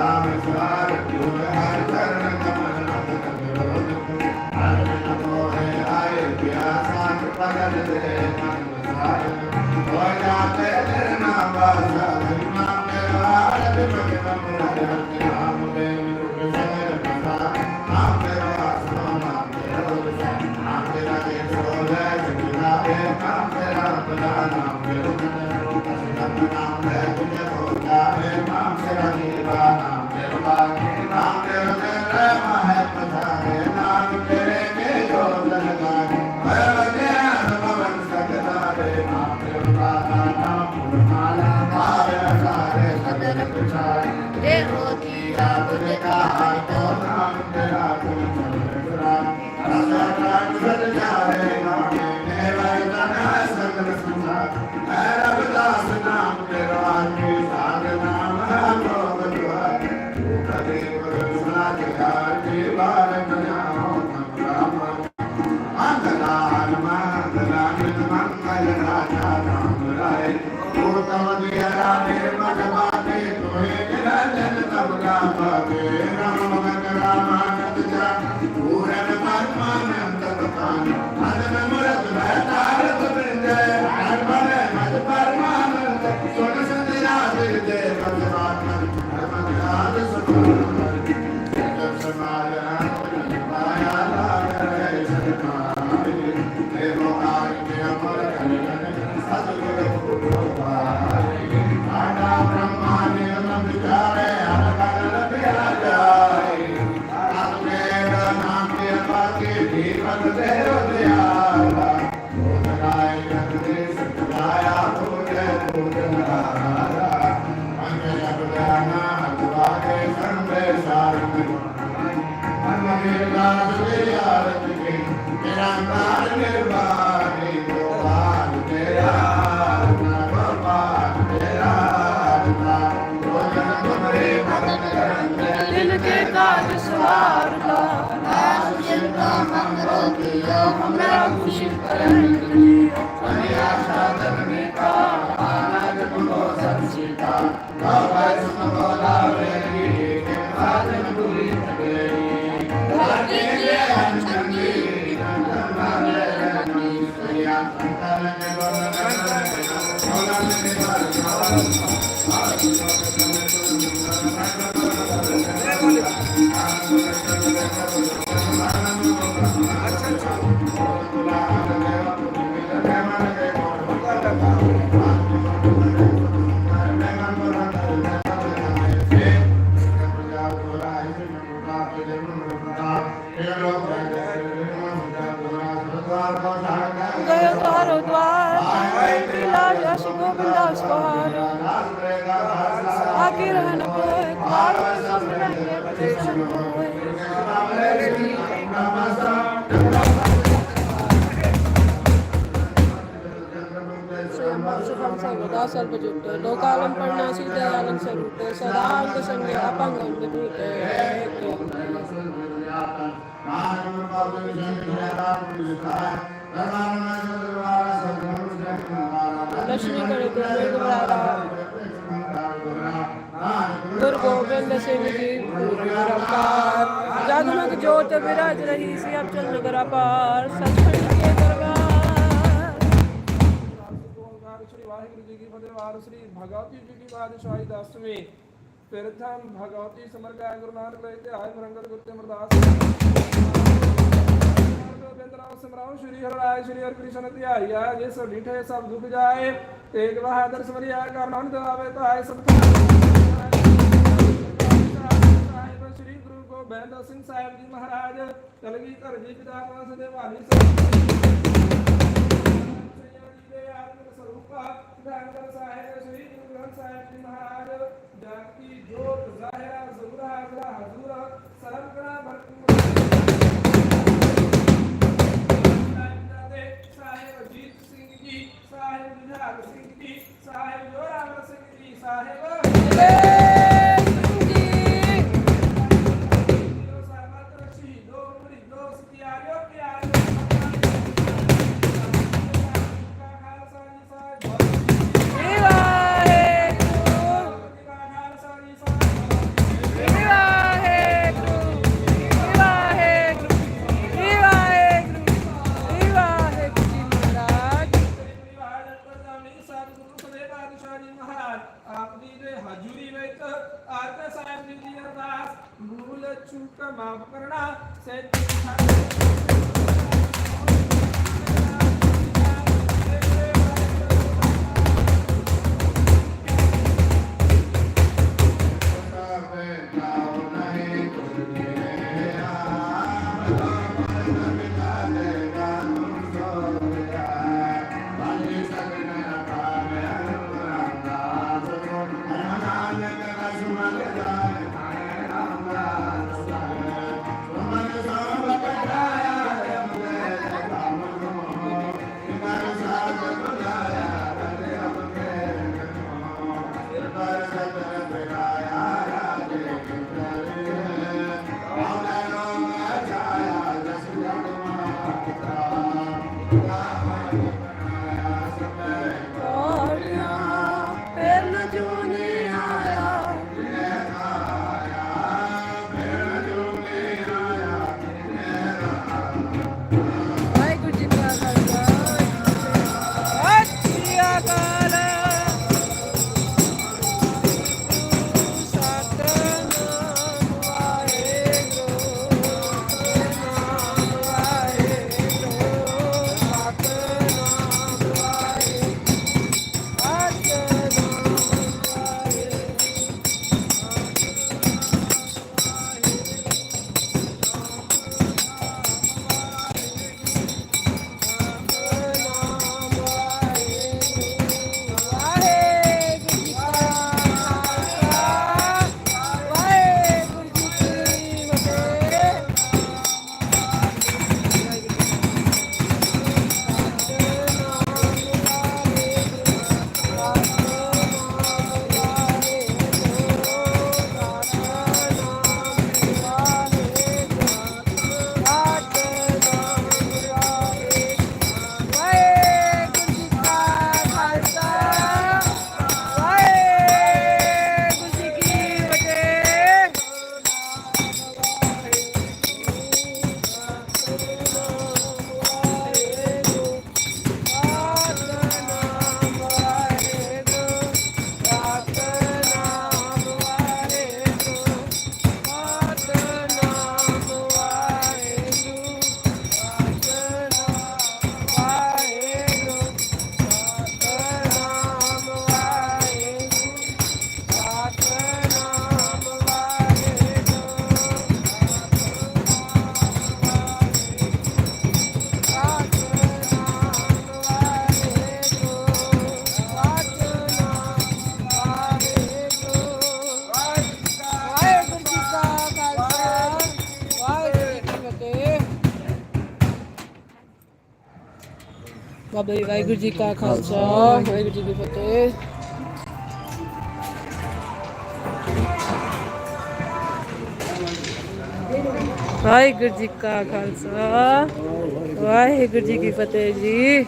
Islam is not a good ਜੇ ਦਿਲ ਕੇ Dios, hombre. सर्वदा सर्वजुट लोकालं पर्णासी दयालं स्वरूप सदा अंग संगे अपंगं विभूते लक्ष्मी करे गोविंद वाला गुरु गोविंद सिंह जी अवतार जगमग ज्योत विराज रही सी अब चल नगर अपार सचखंड ਵਾਹਿਗੁਰੂ ਜੀ ਕੀ ਫਤਿਹ ਵਾਰ ਸ੍ਰੀ ਭਗਵਤੀ ਜੀ ਕੀ ਬਾਦਸ਼ਾਹੀ ਦਸਵੀਂ। ਪ੍ਰਥਮ ਭਗਵਤੀ ਸਮਰ ਗਾਇ ਗੁਰੂ ਨਾਨਕ ਲੈ ਤੇ ਆਏ ਫਰੰਗਤ ਗੁਰਤੇ ਅਮਰਦਾਸ ਗੋਬਿੰਦ ਸਮਰਾਉ, ਸ੍ਰੀ ਹਰਿ ਸ੍ਰੀ ਹਰਿ ਕ੍ਰਿਸ਼ਨ ਧਿਆਈਆ ਜੇ ਸੋ ਡੀਠੇ ਸਭ ਦੁਖ ਜਾਏ, ਤੇਗ ਬਹਾਦਰ ਸਮਰਿਆ ਕਰਨਨ ਦਿਵਾਵੇ ਤਾਏ ਸਭ ਸ੍ਰੀ ਗੁਰੂ ਗੋਬਿੰਦ ਸਿੰਘ ਸਾਹਿਬ ਜੀ ਮਹਾਰਾਜ, ਕਲਗੀ ਧਰ ਜੀ ਪਿਤਾ ਪਾਸ ਦੇ ਵਾਲੀ ਸਰੂਪਾ ਸਾਹਿਬ ਸ੍ਰੀ ਗੁਰੂ ਗ੍ਰੰਥ ਸਾਹਿਬ ਜੀ ਮਹਾਰਾਜ ਜਾਤੀ ਜੋਤ ਜ਼ਾਹਿਰਾ ਬਾਬਾ ਜੀ ਵਾਹਿਗੁਰੂ ਜੀ ਕਾ ਖਾਲਸਾ ਵਾਹਿਗੁਰੂ ਜੀ ਕੀ ਫਤਿਹ ਵਾਹਿਗੁਰੂ ਜੀ ਕਾ ਖਾਲਸਾ ਵਾਹਿਗੁਰੂ ਜੀ ਕੀ ਫਤਿਹ ਜੀ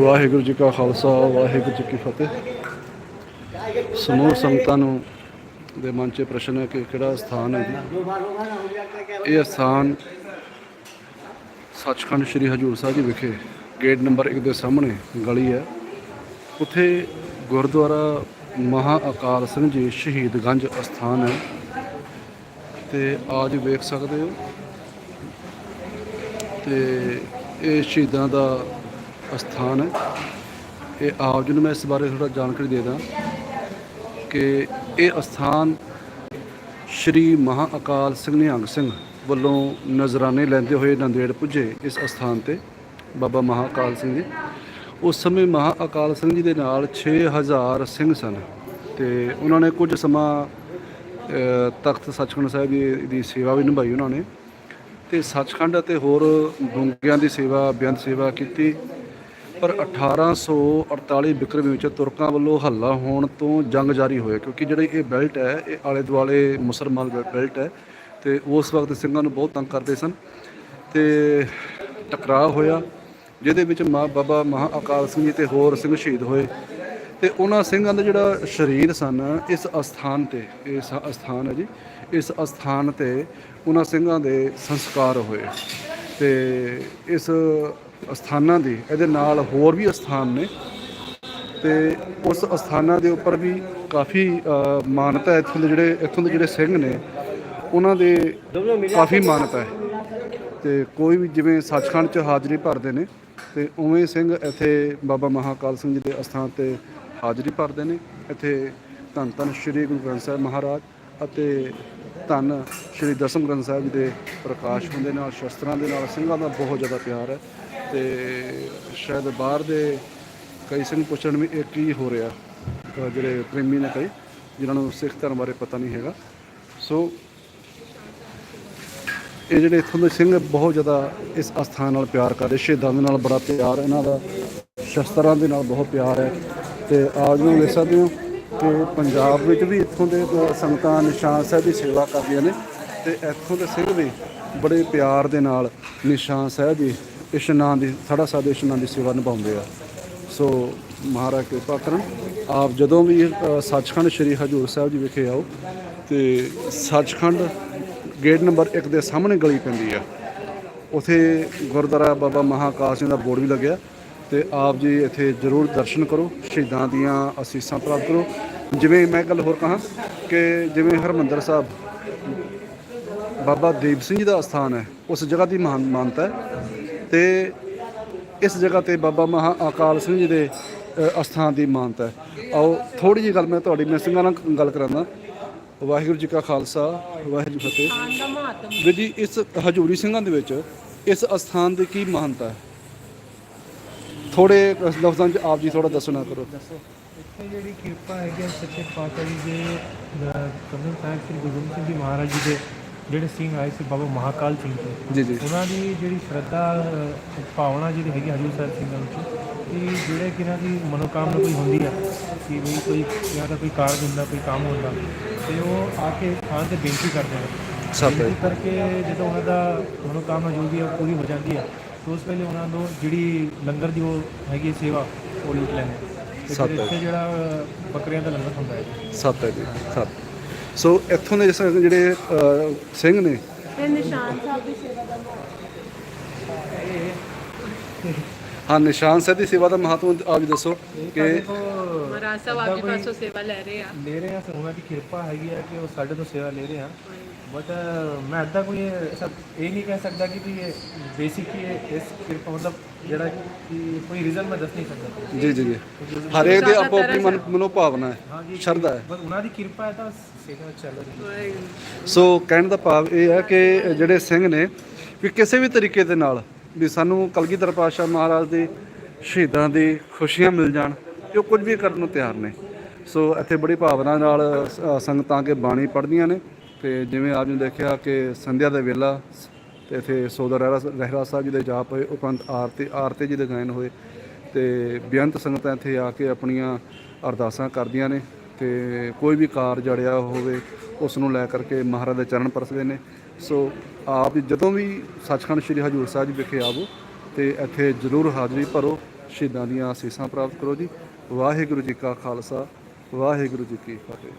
ਵਾਹਿਗੁਰੂ ਜੀ ਕਾ ਖਾਲਸਾ, ਵਾਹਿਗੁਰੂ ਜੀ ਕੀ ਫਤਿਹ। ਸਮੂਹ ਸੰਗਤਾਂ ਨੂੰ ਦੇ ਮਨ 'ਚ ਪ੍ਰਸ਼ਨ ਹੈ ਕਿ ਕਿਹੜਾ ਸਥਾਨ ਹੈ ਇਹ ਸਥਾਨ ਸੱਚਖੰਡ ਸ੍ਰੀ ਹਜੂਰ ਸਾਹਿਬ ਜੀ ਵਿਖੇ, ਗੇਟ ਨੰਬਰ 1 ਦੇ ਸਾਹਮਣੇ ਗਲੀ ਹੈ। ਉੱਥੇ ਗੁਰਦੁਆਰਾ ਮਹਾ ਅਕਾਲ ਸਿੰਘ ਜੀ ਸ਼ਹੀਦਗੰਜ ਅਸਥਾਨ ਹੈ। ਤੇ ਆਜ ਵੇਖ ਸਕਦੇ ਹੋ। ਤੇ ਇਹ ਸ਼ਹੀਦਾਂ ਦਾ ਅਸਥਾਨ ਹੈ। ਇਹ ਆਪ ਜੀ ਨੂੰ ਮੈਂ ਇਸ ਬਾਰੇ ਥੋੜਾ ਜਾਣਕਾਰੀ ਦੇ ਦਾਂ ਕਿ ਇਹ ਅਸਥਾਨ ਸ਼੍ਰੀ ਮਹਾ ਅਕਾਲ ਸਿੰਘ ਨਿਹੰਗ ਸਿੰਘ ਵੱਲੋਂ ਨਜ਼ਰਾਨੇ ਲੈਂਦੇ ਹੋਏ ਨੰਦੇੜ ਪੁੱਜੇ ਇਸ ਅਸਥਾਨ ਤੇ, ਬਾਬਾ ਮਹਾ ਅਕਾਲ ਸਿੰਘ ਜੀ। ਉਸ ਸਮੇਂ ਮਹਾ ਅਕਾਲ ਸਿੰਘ ਜੀ ਦੇ ਨਾਲ 6000 ਸਿੰਘ ਸਨ ਤੇ ਉਹਨਾਂ ਨੇ ਕੁਝ ਸਮਾਂ ਤਖਤ ਸੱਚਖੰਡ ਸਾਹਿਬ ਜੀ ਦੀ ਸੇਵਾ ਵੀ ਨਿਭਾਈ ਉਹਨਾਂ ਨੇ ਤੇ ਸੱਚਖੰਡ ਅਤੇ ਹੋਰ ਡੂੰਗਿਆਂ ਦੀ ਸੇਵਾ, ਬੇਅੰਤ ਸੇਵਾ ਕੀਤੀ। ਪਰ 1848 ਬਿਕਰਮ ਵਿੱਚ ਤੁਰਕਾਂ ਵੱਲੋਂ ਹੱਲਾ ਹੋਣ ਤੋਂ ਜੰਗ ਜਾਰੀ ਹੋਇਆ, ਕਿਉਂਕਿ ਜਿਹੜੀ ਇਹ ਬੈਲਟ ਹੈ, ਇਹ ਆਲੇ ਦੁਆਲੇ ਮੁਸਲਮਾਨ ਬੈਲਟ ਹੈ ਤੇ ਉਸ ਵਕਤ ਸਿੰਘਾਂ ਨੂੰ ਬਹੁਤ ਤੰਗ ਕਰਦੇ ਸਨ ਤੇ ਟਕਰਾਅ ਹੋਇਆ, ਜਿਹਦੇ ਵਿੱਚ ਮਾਂ ਬਾਬਾ ਮਹਾ ਅਕਾਲ ਸਿੰਘ ਜੀ ਤੇ ਹੋਰ ਸਿੰਘ ਸ਼ਹੀਦ ਹੋਏ ਤੇ ਉਹਨਾਂ ਸਿੰਘਾਂ ਦਾ ਜਿਹੜਾ ਸ਼ਰੀਰ ਸਨ, ਇਸ ਅਸਥਾਨ ਤੇ, ਇਸ ਅਸਥਾਨ ਹੈ ਜੀ, ਇਸ ਅਸਥਾਨ ਤੇ ਉਹਨਾਂ ਸਿੰਘਾਂ ਦੇ ਸੰਸਕਾਰ ਹੋਏ ਤੇ ਇਸ ਅਸਥਾਨਾਂ ਦੀ, ਇਹਦੇ ਨਾਲ ਹੋਰ ਵੀ ਅਸਥਾਨ ਨੇ। ਤੇ ਉਸ ਅਸਥਾਨਾਂ ਦੇ ਉੱਪਰ ਵੀ ਕਾਫੀ ਮਾਨਤਾ ਹੈ ਇੱਥੋਂ ਦੇ ਜਿਹੜੇ, ਇੱਥੋਂ ਦੇ ਜਿਹੜੇ ਸਿੰਘ ਨੇ, ਉਹਨਾਂ ਦੇ ਕਾਫੀ ਮਾਨਤਾ ਹੈ। ਤੇ ਕੋਈ ਵੀ ਜਿਵੇਂ ਸੱਚਖੰਡ 'ਚ ਹਾਜ਼ਰੀ ਭਰਦੇ ਨੇ, ਤੇ ਉਵੇਂ ਸਿੰਘ ਇੱਥੇ ਬਾਬਾ ਮਹਾਕਾਲ ਸਿੰਘ ਜੀ ਦੇ ਅਸਥਾਨ ਤੇ ਹਾਜ਼ਰੀ ਭਰਦੇ ਨੇ। ਇੱਥੇ ਧੰਨ ਧੰਨ ਸ੍ਰੀ ਗੁਰੂ ਗ੍ਰੰਥ ਸਾਹਿਬ ਮਹਾਰਾਜ ਅਤੇ ਧੰਨ ਸ੍ਰੀ ਦਸਮ ਗ੍ਰੰਥ ਸਾਹਿਬ ਜੀ ਦੇ ਪ੍ਰਕਾਸ਼ ਹੁੰਦੇ ਨਾਲ, ਸ਼ਸਤਰਾਂ ਦੇ ਨਾਲ, ਸਿੰਘਾਂ ਦਾ ਬਹੁਤ ਜ਼ਿਆਦਾ ਪਿਆਰ ਹੈ। ਤੇ ਸ਼ਾਇਦ ਬਾਹਰ ਦੇ ਕਈ ਸਿੰਘ ਪੁੱਛਣ ਵੀ ਇਹ ਕੀ ਹੋ ਰਿਹਾ ਅ, ਜਿਹੜੇ ਪ੍ਰੇਮੀ ਨੇ ਕਈ ਜਿਨ੍ਹਾਂ ਨੂੰ ਸਿੱਖ ਧਰਮ ਬਾਰੇ ਪਤਾ ਨਹੀਂ ਹੈਗਾ। ਸੋ ਇਹ ਜਿਹੜੇ ਇੱਥੋਂ ਦੇ ਸਿੰਘ ਬਹੁਤ ਜ਼ਿਆਦਾ ਇਸ ਅਸਥਾਨ ਨਾਲ ਪਿਆਰ ਕਰਦੇ ਸ਼ਹੀਦਾਂ ਦੇ ਨਾਲ ਬੜਾ ਪਿਆਰ ਇਹਨਾਂ ਦਾ ਸ਼ਸਤਰਾਂ ਦੇ ਨਾਲ ਬਹੁਤ ਪਿਆਰ ਹੈ। ਤੇ ਆਜ ਨੂੰ ਦੇਖ ਸਕਦੇ ਹੋ ਕਿ ਪੰਜਾਬ ਵਿੱਚ ਵੀ ਇੱਥੋਂ ਦੇ ਸੰਗਤਾਂ ਨਿਸ਼ਾਨ ਸਾਹਿਬ ਦੀ ਸੇਵਾ ਕਰਦੀਆਂ ਨੇ ਤੇ ਇੱਥੋਂ ਦੇ ਸਿੰਘ ਵੀ ਬੜੇ ਪਿਆਰ ਦੇ ਨਾਲ ਨਿਸ਼ਾਨ ਸਾਹਿਬ ਦੀ ਇਸ਼ਨਾਨ ਦੀ, ਸਾਡਾ ਸਾਦੇ ਇਸ਼ਨਾਨ ਦੀ ਸੇਵਾ ਨਿਭਾਉਂਦੇ ਆ। ਸੋ ਮਹਾਰਾਜ ਕਿਰਪਾ ਕਰਨ। ਆਪ ਜਦੋਂ ਵੀ ਸੱਚਖੰਡ ਸ੍ਰੀ ਹਜੂਰ ਸਾਹਿਬ ਜੀ ਵਿਖੇ ਆਓ, ਤੇ ਸੱਚਖੰਡ ਗੇਟ ਨੰਬਰ 1 ਦੇ ਸਾਹਮਣੇ ਗਲੀ ਪੈਂਦੀ ਆ। ਉਥੇ ਗੁਰਦੁਆਰਾ ਬਾਬਾ ਮਹਾਕਾਲ ਸਿੰਘ ਦਾ ਬੋਰਡ ਵੀ ਲੱਗਿਆ। ਤੇ ਆਪ ਜੀ ਇੱਥੇ ਜ਼ਰੂਰ ਦਰਸ਼ਨ ਕਰੋ, ਸ਼ਹੀਦਾਂ ਦੀਆਂ ਅਸੀਸਾਂ ਪ੍ਰਾਪਤ ਕਰੋ। ਜਿਵੇਂ ਮੈਂ ਗੱਲ ਹੋਰ ਕਹਾਂ ਕਿ ਜਿਵੇਂ ਹਰਮੰਦਰ ਸਾਹਿਬ, ਬਾਬਾ ਦੀਪ ਸਿੰਘ ਜੀ ਦਾ ਸਥਾਨ ਹੈ, ਉਸ ਜਗ੍ਹਾ ਦੀ ਮਹਾਨ ਮਾਨਤਾ ਹੈ। ਤੇ ਇਸ ਜਗ੍ਹਾ ਤੇ ਬਾਬਾ ਮਹਾ ਅਕਾਲ ਸਿੰਘ ਜੀ ਦੇ ਅਸਥਾਨ ਦੀ ਮਾਨਤਾ ਹੈ। ਆਓ ਥੋੜੀ ਜਿਹੀ ਗੱਲ ਮੈਂ ਤੁਹਾਡੀ ਮੈਂ ਸਿੰਘਾਂ ਨਾਲ ਗੱਲ ਕਰਾਂਦਾ ਵਾਹਿਗੁਰੂ ਜੀ ਕਾ ਖਾਲਸਾ ਵਾਹਿਗੁਰੂ ਜੀ ਕੀ ਫਤਿਹ। ਵੀਰ ਜੀ ਇਸ ਹਜੂਰੀ ਸਿੰਘਾਂ ਦੇ ਵਿੱਚ ਇਸ ਅਸਥਾਨ ਦੀ ਕੀ ਮਹਾਨਤਾ ਹੈ? ਥੋੜੇ ਲਫ਼ਜ਼ਾਂ 'ਚ ਆਪ ਜੀ ਥੋੜਾ ਦੱਸਣਾ ਕਰੋ। ਇੱਥੇ ਜਿਹੜੀ ਕਿਰਪਾ ਹੈਗੀ ਹੈ ਸੱਚੇ ਪਾਤਸ਼ਾਹ ਜੀ ਦੇ ਕਮਲ ਸਾਹਿਬ ਸ੍ਰੀ ਗੁਰੂ ਗੋਬਿੰਦ ਸਿੰਘ ਜੀ ਮਹਾਰਾਜ ਜੀ ਦੇ ਜਿਹੜੇ ਸਿੰਘ ਆਏ ਸੀ ਬਾਬਾ ਮਹਾਕਾਲ ਸਿੰਘ ਜੀ ਜੀ। ਉਹਨਾਂ ਦੀ ਜਿਹੜੀ ਸ਼ਰਧਾ ਅ, ਭਾਵਨਾ ਜਿਹੜੀ ਹੈਗੀ ਹਜੂਰ ਸਾਹਿਬ ਸਿੰਘਾਂ ਵਿੱਚ ਕਿ ਜਿਹੜੇ ਕਿ ਇਹਨਾਂ ਦੀ ਮਨੋਕਾਮਨਾ ਕੋਈ ਹੁੰਦੀ ਆ ਕਿ ਵੀ ਕੋਈ ਜਾਂ ਤਾਂ ਕੋਈ ਕਾਰਜ ਹੁੰਦਾ ਕੋਈ ਕੰਮ ਹੁੰਦਾ ਤੇ ਉਹ ਆ ਕੇ ਥਾਂ ਤੇ ਬੇਨਤੀ ਕਰਦੇ ਨੇ ਸਭ ਹੈ। ਬੇਨਤੀ ਕਰਕੇ ਜਦੋਂ ਉਹਨਾਂ ਦਾ ਮਨੋਕਾਮਨਾ ਜੋ ਵੀ ਹੈ ਉਹ ਪੂਰੀ ਹੋ ਜਾਂਦੀ ਹੈ ਤਾਂ ਉਸ ਵੇਲੇ ਉਹਨਾਂ ਨੂੰ ਜਿਹੜੀ ਲੰਗਰ ਦੀ ਉਹ ਹੈਗੀ ਸੇਵਾ ਉਹ ਲੁੱਟ ਲੈਂਦੇ ਤੇ ਸੱਤ ਫਿਰ। ਇੱਥੇ ਜਿਹੜਾ ਬੱਕਰੀਆਂ ਦਾ ਲੰਗਰ ਹੁੰਦਾ ਹੈ। ਸੱਤ ਹੈ ਜੀ ਸੱਤ ਸੋ ਇੱਥੋਂ ਦੇ ਜਿਸ- ਜਿਹੜੇ ਸਿੰਘ ਨੇ। ਤੇ ਨਿਸ਼ਾਨ ਸਾਹਿਬ ਦੀ ਸੇਵਾ ਦਾ ਹਾਂ ਨਿਸ਼ਾਨ ਸਾਹਿਬ ਦੀ ਸੇਵਾ ਦਾ ਮਹੱਤਵ ਆਪ ਜੀ ਦੱਸੋ ਕਿ ਮਹਾਰਾਜ ਸਾਹਿਬ ਆਪਕੇ ਪਾਸੋਂ ਸੇਵਾ ਲੈ ਰਹੇ ਆ। ਲੈ ਰਹੇ ਆ ਉਹਨਾਂ ਦੀ ਕਿਰਪਾ ਹੈਗੀ ਹੈ ਕਿ ਉਹ ਸਾਡੇ ਤੋਂ ਸੇਵਾ ਲੈ ਰਹੇ ਆ। ਬਟ ਮੈਂ ਅੱਧਾ ਕੋਈ ਇਹ ਸਭ ਇਹ ਨਹੀਂ ਕਹਿ ਸਕਦਾ ਕਿ ਵੀ ਇਹ ਬੇਸਿਕ ਹੀ ਇਸ ਕਿਰਪਾ ਮਤਲਬ ਜਿਹੜਾ ਕਿ ਕੋਈ ਰੀਜ਼ਨ ਮੈਂ ਦੱਸ ਨਹੀਂ ਸਕਦਾ। ਜੀ ਜੀ ਜੀ। ਹਰੇਕ ਦੇ ਆਪੋ ਆਪਣੀ ਮਨ ਮਨੋਭਾਵਨਾ ਹੈ। ਸ਼ਰਧਾ ਹੈ। ਬਸ ਉਹਨਾਂ ਦੀ ਕਿਰਪਾ ਹੈ ਤਾਂ ਸੇਵਾ ਚੱਲ ਰਹੀ ਹੈ। ਸੋ ਕਹਿਣ ਦਾ ਭਾਵ ਇਹ ਹੈ ਕਿ ਜਿਹੜੇ ਸਿੰਘ ਨੇ ਵੀ ਕਿਸੇ ਵੀ ਤਰੀਕੇ ਦੇ ਨਾਲ ਵੀ ਸਾਨੂੰ ਕਲਗੀਧਰ ਪਾਤਸ਼ਾਹ ਮਹਾਰਾਜ ਦੇ ਸ਼ਹੀਦਾਂ ਦੀ ਖੁਸ਼ੀਆਂ ਮਿਲ ਜਾਣ ਤੇ ਉਹ ਕੁਝ ਵੀ ਕਰਨ ਨੂੰ ਤਿਆਰ ਨੇ। ਸੋ ਇੱਥੇ ਬੜੀ ਭਾਵਨਾ ਨਾਲ ਸੰਗਤਾਂ ਕੇ ਬਾਣੀ ਪੜ੍ਹਦੀਆਂ ਨੇ। ਤੇ ਜਿਵੇਂ ਆਪ ਨੇ ਦੇਖਿਆ ਕਿ ਸੰਧਿਆ ਦੇ ਵੇਲਾ ਤੇ ਇੱਥੇ ਸੋਦਰ ਰਹਿਰਾ ਰਹਿਰਾ ਸਾਹਿਬ ਜੀ ਦੇ ਜਾਪ ਹੋਏ, ਉਪਰੰਤ ਆਰਤੀ ਆਰਤੀ ਜੀ ਦੇ ਗਾਇਨ ਹੋਏ ਤੇ ਬੇਅੰਤ ਸੰਗਤਾਂ ਇੱਥੇ ਆ ਕੇ ਆਪਣੀਆਂ ਅਰਦਾਸਾਂ ਕਰਦੀਆਂ ਨੇ ਤੇ ਕੋਈ ਵੀ ਕਾਰ ਜੜਿਆ ਹੋਵੇ, ਉਸ ਨੂੰ ਲੈ ਕਰਕੇ ਮਹਾਰਾਜ ਦੇ ਚਰਨ ਪਰਸਦੇ ਨੇ। ਸੋ ਆਪ ਜਦੋਂ ਵੀ ਸੱਚਖੰਡ ਸ੍ਰੀ ਹਜੂਰ ਸਾਹਿਬ ਜੀ ਵਿਖੇ ਆਵੋ ਤੇ ਇੱਥੇ ਜ਼ਰੂਰ ਹਾਜ਼ਰੀ ਭਰੋ, ਸ਼ਹੀਦਾਂ ਦੀਆਂ ਅਸੀਸਾਂ ਪ੍ਰਾਪਤ ਕਰੋ ਜੀ। ਵਾਹਿਗੁਰੂ ਜੀ ਕਾ ਖਾਲਸਾ, ਵਾਹਿਗੁਰੂ ਜੀ ਕੀ ਫਤਿਹ।